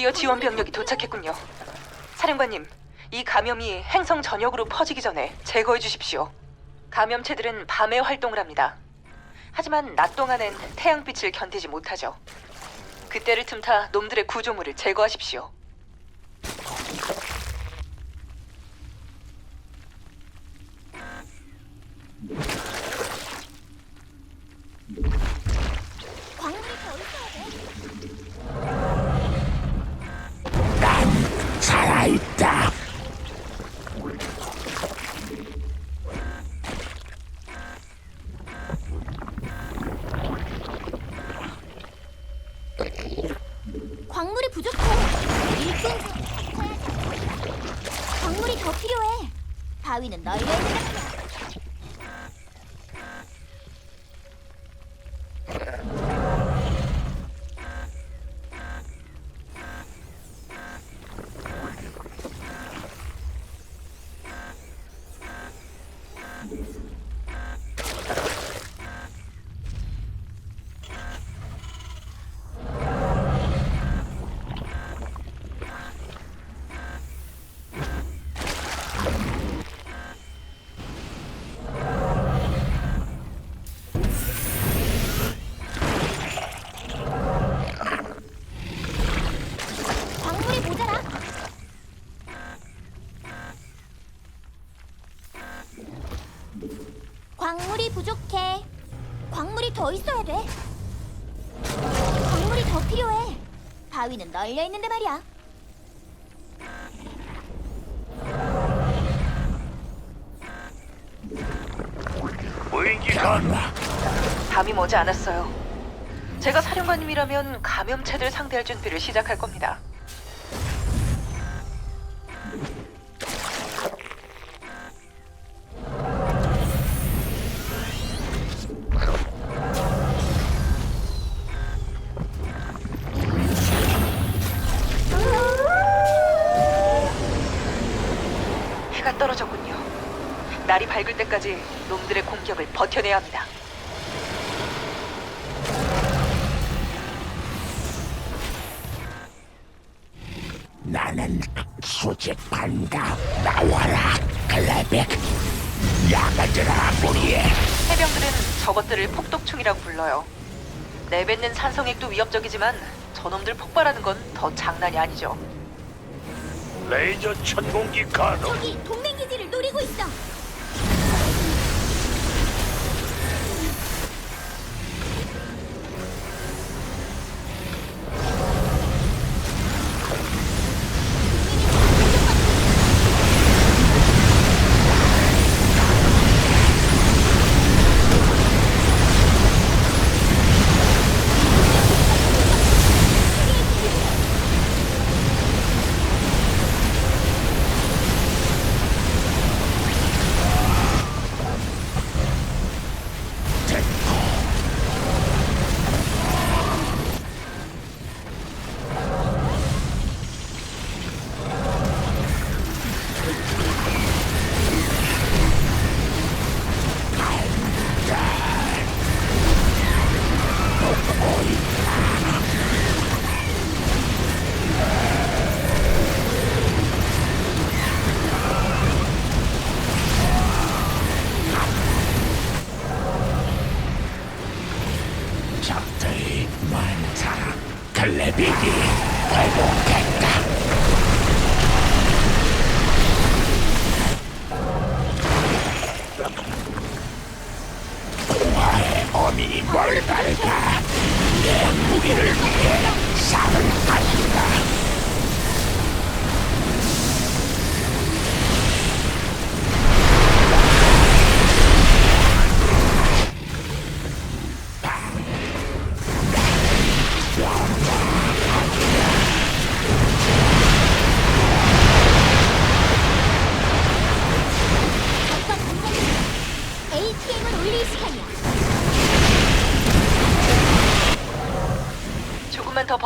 드디어 지원 병력이 도착했군요. 사령관님, 이 감염이 행성 전역으로 퍼지기 전에 제거해 주십시오. 감염체들은 밤에 활동을 합니다. 하지만 낮 동안엔 태양빛을 견디지 못하죠. 그때를 틈타 놈들의 구조물을 제거하십시오. 광물이 부족해. 일꾼 광물이 더 필요해. 바위는 널려 있는 거야. 부족해. 광물이 더 있어야 돼. 광물이 더 필요해. 바위는 널려 있는데 말이야. 무인기 건화. 밤이 머지 않았어요. 제가 사령관님이라면 감염체들 상대할 준비를 시작할 겁니다. 때까지 놈들의 공격을 버텨내야 합니다. 나는 수집한다. 나와라, 클레백. 야가들아, 무리해. 해병들은 저것들을 폭독충이라고 불러요. 내뱉는 산성액도 위협적이지만 저놈들 폭발하는 건 더 장난이 아니죠. 레이저 천공기 가동. 저기 동맹 기지를 노리고 있어.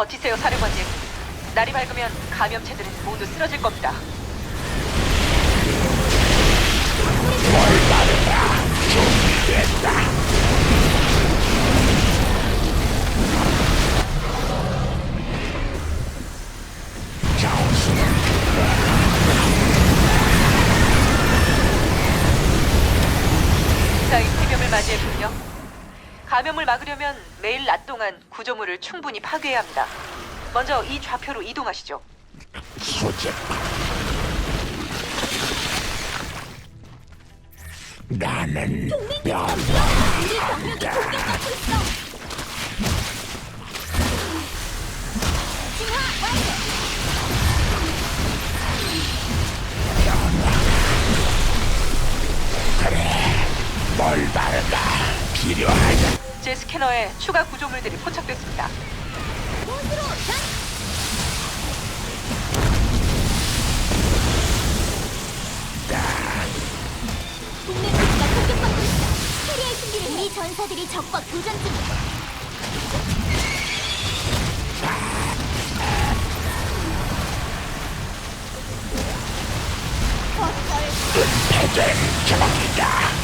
버티세요, 사령관님. 날이 밝으면 감염체들은 모두 쓰러질 겁니다. 이상이 지병을 맞이했군요. 감염을 막으려면 매일 낮 동안 구조물을 충분히 파괴해야 합니다. 먼저 이 좌표로 이동하시죠. 수집. 나는 병력이 공격받고. 뭘 바르다. 필요하다. 제 스캐너에 추가 구조물들이 포착됐습니다. 곳으로 전. 동맹 기지가 공격받고 있어. 캐리할 준비를 해. 우리 전사들이 적과 교전 중이야. 어떨 패된 적이다.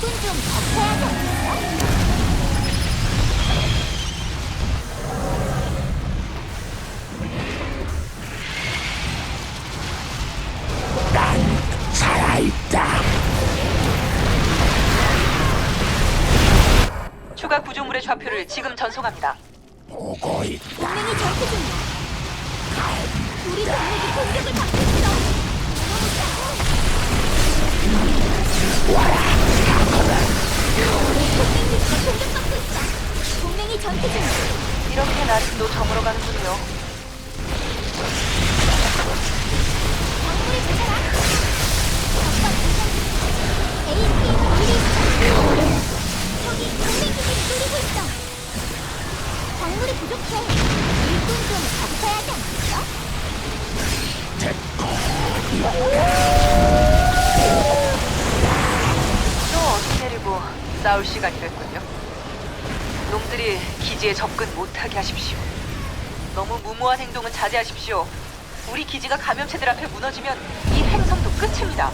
일꾼 좀. 난 살아있다. 추가 구조물의 좌표를 지금 전송합니다. 보고 있다. 동맹이 전투 중이야. 우리 동맹이 공격을 받고 있어. 동맹 이렇게 또 저물어 가는군요. 찾아라. 적과 자제하십시오. 우리 기지가 감염체들 앞에 무너지면 이 행성도 끝입니다.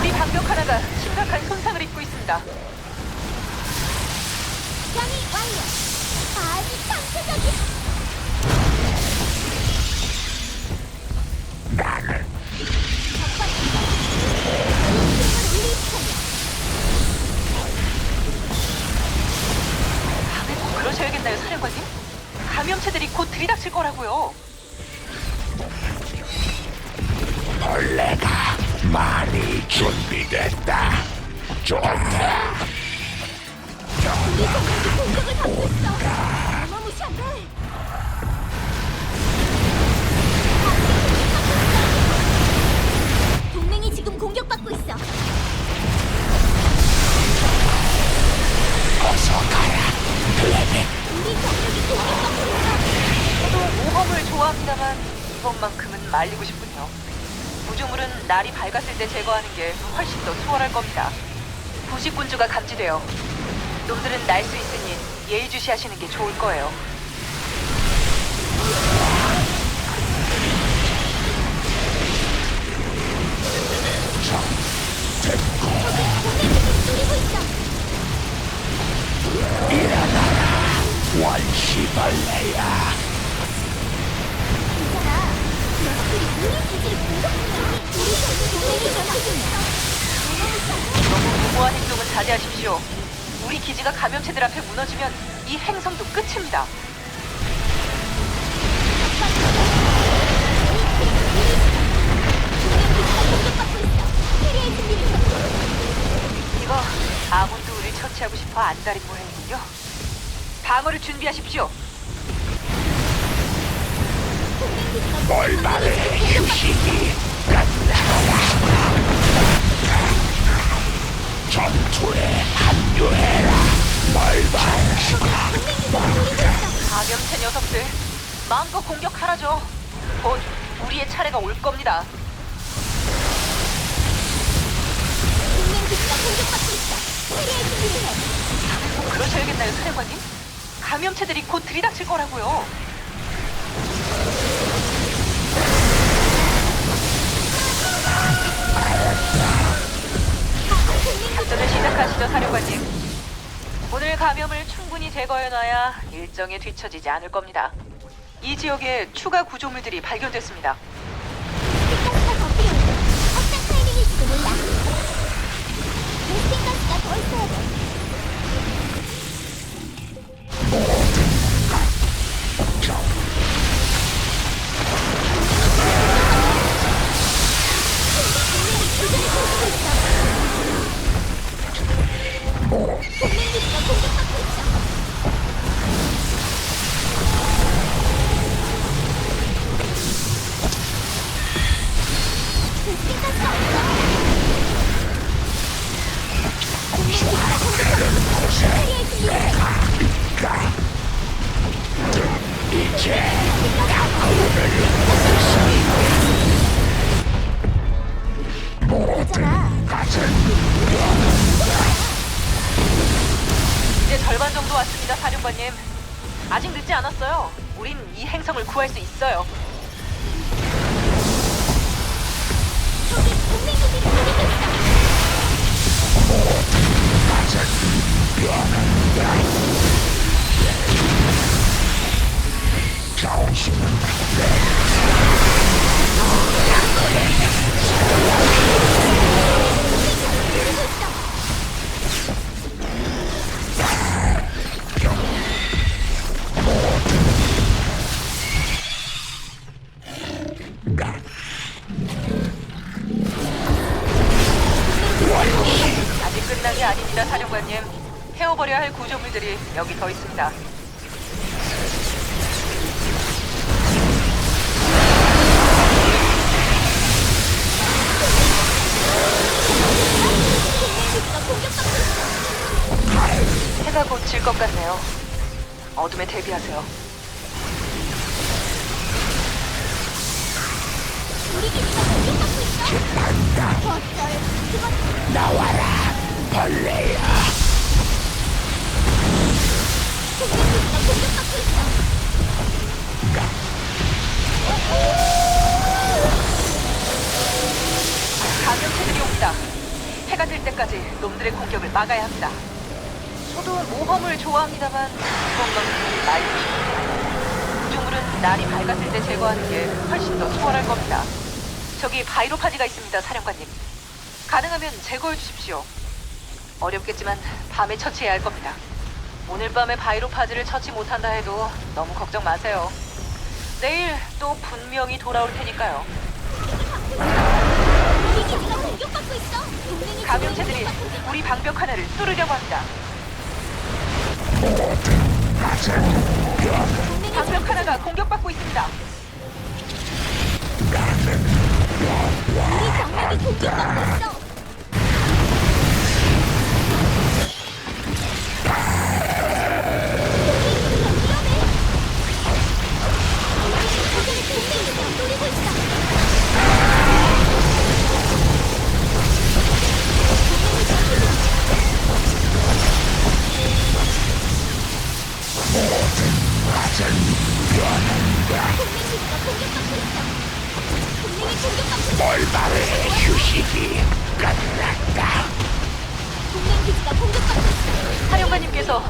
우리 방벽 하나가 심각한 손상을 입고 있습니다. 완료. 아주 창조적이야. 거라고요. 벌레가 많이 준비됐다. 좋 때 제거하는 게 훨씬 더 수월할 겁니다. 부식군주가 감지되어 놈들은 날 수 있으니 예의주시하시는 게 좋을 거예요. 원시벌레야. 있잖아. 녀석들이 우리 기지를. 어마무시한데. 너무 무모한 행동은 자제하십시오. 우리 기지가 감염체들 앞에 무너지면 이 행성도 끝입니다. 이거 아무도 우리를 처치하고 싶어 안달인 모양이군요. 방어를 준비하십시오. 뭘 말해 휴식이 끝나라. 전투에 합류해라. 말발. 가염체 녀석들 마음껏 공격하라죠 곧 우리의 차례가 올 겁니다 동맹 그러셔야겠나요 사령관님? 감염체들이 곧 들이닥칠 거라고요 알았다 작전을 시작하시죠, 사령관님. 오늘 감염을 충분히 제거해놔야 일정에 뒤처지지 않을 겁니다. 이 지역에 추가 구조물들이 발견됐습니다. 사령관님. 아직 늦지 않았어요. 우린 이 행성을 구할 수 있어요. 저기 동맹 기지를 노리고 있어. 정신은 어둠에 대비하세요. 우리 기지가 공격받고 있어. 어쩔. 그건 나와라 벌레야 동맹 기지가 공격받고 있어. 감염체들이 옵니다. 해가 질 때까지 놈들의 공격을 막아야 합니다. 저도 모험을 좋아합니다만 건 말고 구조물은 날이 밝았을 때 제거하는 게 훨씬 더 수월할 겁니다. 저기 바이로파지가 있습니다, 사령관님. 가능하면 제거해 주십시오. 어렵겠지만 밤에 처치해야 할 겁니다. 오늘 밤에 바이로파지를 처치 못한다 해도 너무 걱정 마세요. 내일 또 분명히 돌아올 테니까요. 우리 기지가 공격받고 있어. 동맹이 감염체들이 공격받고 있어. 우리 방벽 하나를 뚫으려고 합니다. 방벽 하나가 공격받고 있습니다. 우리 병력이 공격받고 있어.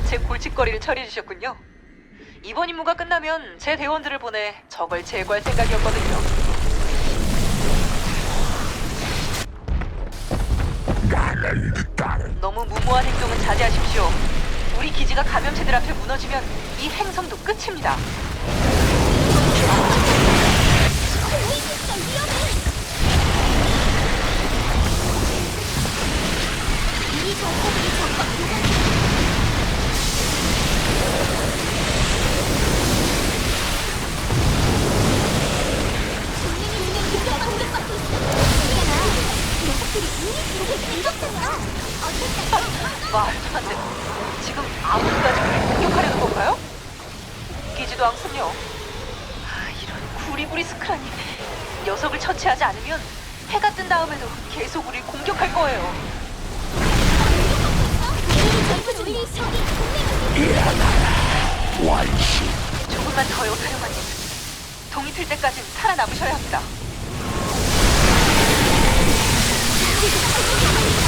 제 골칫거리를 처리해 주셨군요. 이번 임무가 끝나면 제 대원들을 보내 적을 제거할 생각이었거든요. 너무 무모한 행동은 자제하십시오. 우리 기지가 감염체들 앞에 무너지면 이 행성도 끝입니다. 구리구리 스크라니. 녀석을 처치하지 않으면 해가 뜬 다음에도 계속 우리 공격할 거예요. 조금만 더요, 사령관님. 동이 틀 때까진 살아남으셔야 합니다.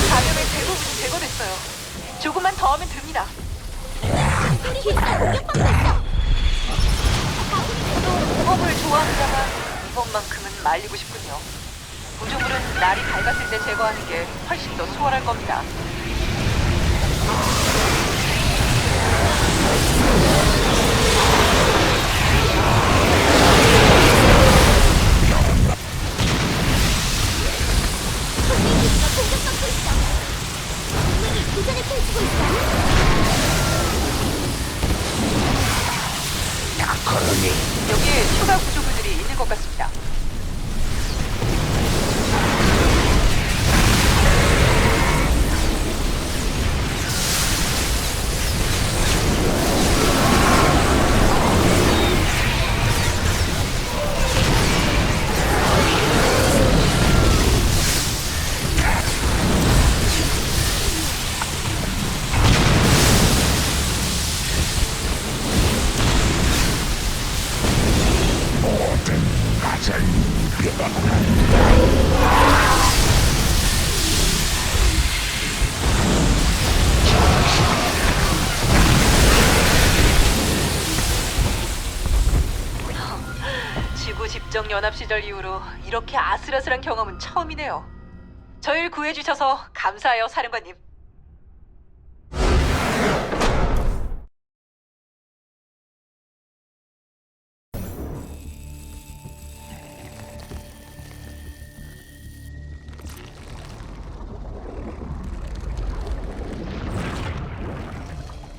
감염의 대부분이 제거됐어요. 조금만 더 하면 됩니다. 기지가 공격받고 있어. 모험을 좋아합니다만 이번만큼은 말리고 싶군요. 구조물은 날이 밝았을 때 제거하는 게 훨씬 더 수월할 겁니다. 동 여기에 추가 구조물들이 있는 것 같습니다. 연합 시절 이후로 이렇게 아슬아슬한 경험은 처음이네요. 저희를 구해주셔서 감사해요, 사령관님.